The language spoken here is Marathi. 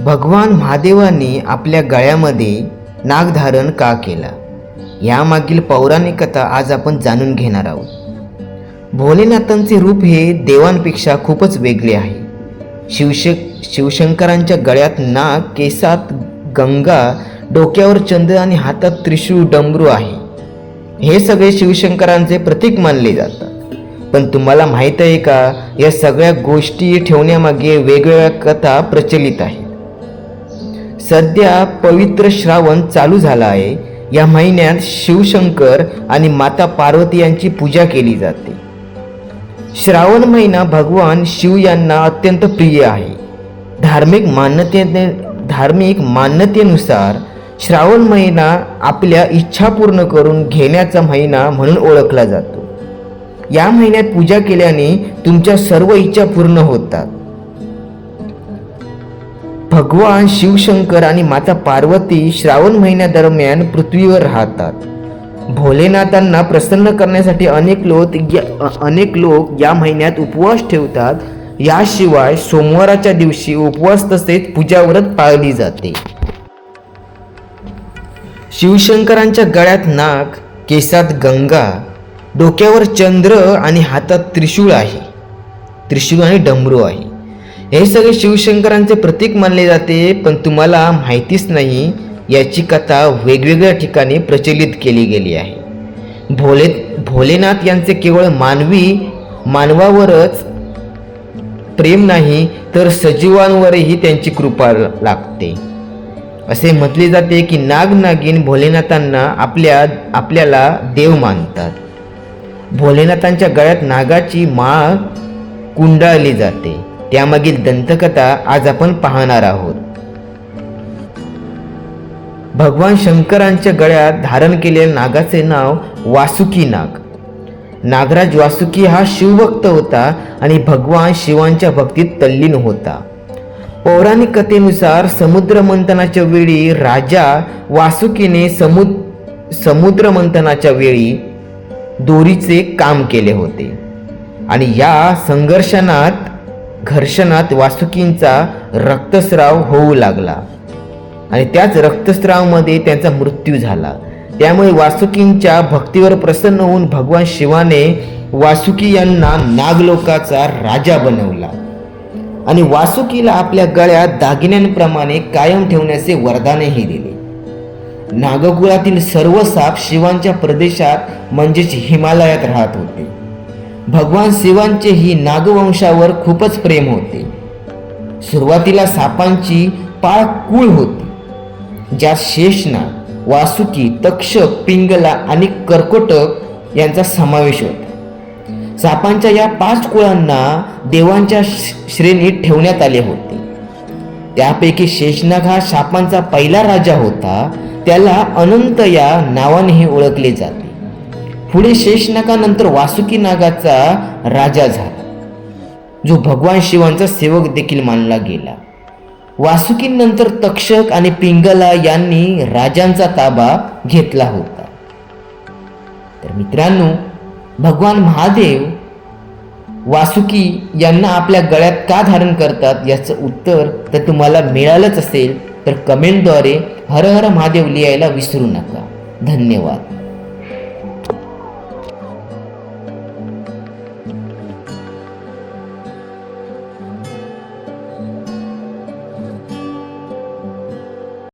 भगवान महादेवांनी आपल्या गळ्यामध्ये नागधारण का केला? यामागील पौराणिक कथा आज आपण जाणून घेणार आहोत. भोलेनाथांचे रूप हे देवांपेक्षा खूपच वेगळे आहे. शिवश शिवशंकरांच्या गळ्यात नाग केसात गंगा डोक्यावर चंद्र आणि हातात त्रिशूळ डमरू आहे. हे सगळे शिवशंकरांचे प्रतीक मानले जातात. पण तुम्हाला माहीत आहे का या सगळ्या गोष्टी ठेवण्यामागे वेगवेगळ्या कथा प्रचलित आहेत. सध्या पवित्र श्रावण चालू झाला आहे. या महिन्यात शिवशंकर आणि माता पार्वती यांची पूजा केली जाते. श्रावण महिना भगवान शिव यांना अत्यंत प्रिय आहे. धार्मिक मान्यते धार्मिक मान्यतेनुसार श्रावण महिना आपल्या इच्छा पूर्ण करून घेण्याचा महिना म्हणून ओळखला जातो. या महिन्यात पूजा केल्याने तुमच्या सर्व इच्छा पूर्ण होतात. भगवान शिवशंकर आणि माता पार्वती श्रावण महिन्यादरम्यान पृथ्वीवर राहतात. भोलेनाथांना प्रसन्न करण्यासाठी अनेक लोक या- अनेक लोक या महिन्यात उपवास ठेवतात. याशिवाय सोमवाराच्या दिवशी उपवास तसेच पूजाव्रत पाळली जाते. शिवशंकरांच्या गळ्यात नाग केसात गंगा डोक्यावर चंद्र आणि हातात त्रिशूळ आहे. त्रिशूळ आणि डमरू आहे. हे सगळे शिवशंकरांचे प्रतीक मानले जाते पण तुम्हाला माहितीच नाही याची कथा वेगवेगळ्या ठिकाणी प्रचलित केली गेली आहे. भोले भोलेनाथ यांचे केवळ मानवी मानवावरच प्रेम नाही तर सजीवांवरही त्यांची कृपा लागते. असे म्हटले जाते की नाग नागिन भोलेनाथांना आपल्या आपल्याला देव मानतात. भोलेनाथांच्या गळ्यात नागाची माळ कुंडाळली जाते. त्यामागील दंतकथा आज आपण पाहणार आहोत. भगवान शंकरांच्या गळ्यात धारण केलेल्या नागाचे नाव वासुकी नाग. नागराज वासुकी हा शिवभक्त होता आणि भगवान शिवांच्या भक्तीत तल्लीन होता. पौराणिक कथेनुसार समुद्र मंथनाच्या वेळी राजा वासुकीने समुद समुद्र मंथनाच्या वेळी दोरीचे काम केले होते. आणि या संघर्षणात घर्षणात वासुकींचा रक्तस्राव होऊ लागला. आणि त्याच रक्तस्रावमध्ये त्यांचा मृत्यू झाला. त्यामुळे वासुकींच्या भक्तीवर प्रसन्न होऊन भगवान शिवाने वासुकी यांना नागलोकाचा राजा बनवला. आणि वासुकीला आपल्या गळ्यात दागिन्यांप्रमाणे कायम ठेवण्याचे वरदानही दिले. नागकुळातील सर्व साप शिवांच्या प्रदेशात म्हणजेच हिमालयात राहत होते. भगवान शिवांचे ही नागवंशावर खूपच प्रेम होते. सुरुवातीला सापांची पाळ कुळ होती. ज्यात शेषनाग वासुकी तक्षक पिंगला आणि कर्कोटक यांचा समावेश होता. सापांच्या या पाच कुळांना देवांच्या श- श्रेणीत ठेवण्यात आले होते. त्यापैकी शेषनाग हा शापांचा पहिला राजा होता. त्याला अनंत या नावानेही ओळखले जाते. पुढे शेषनागानंतर वासुकी नागाचा राजा झाला जो भगवान शिवांचा सेवक देखील मानला गेला. वासुकीनंतर तक्षक आणि पिंगला यांनी राजांचा ताबा घेतला होता. तर मित्रांनो भगवान महादेव वासुकी यांना आपल्या गळ्यात का धारण करतात याचं उत्तर तर तुम्हाला मिळालंच असेल तर कमेंटद्वारे हर हर महादेव लिहायला विसरू नका. धन्यवाद.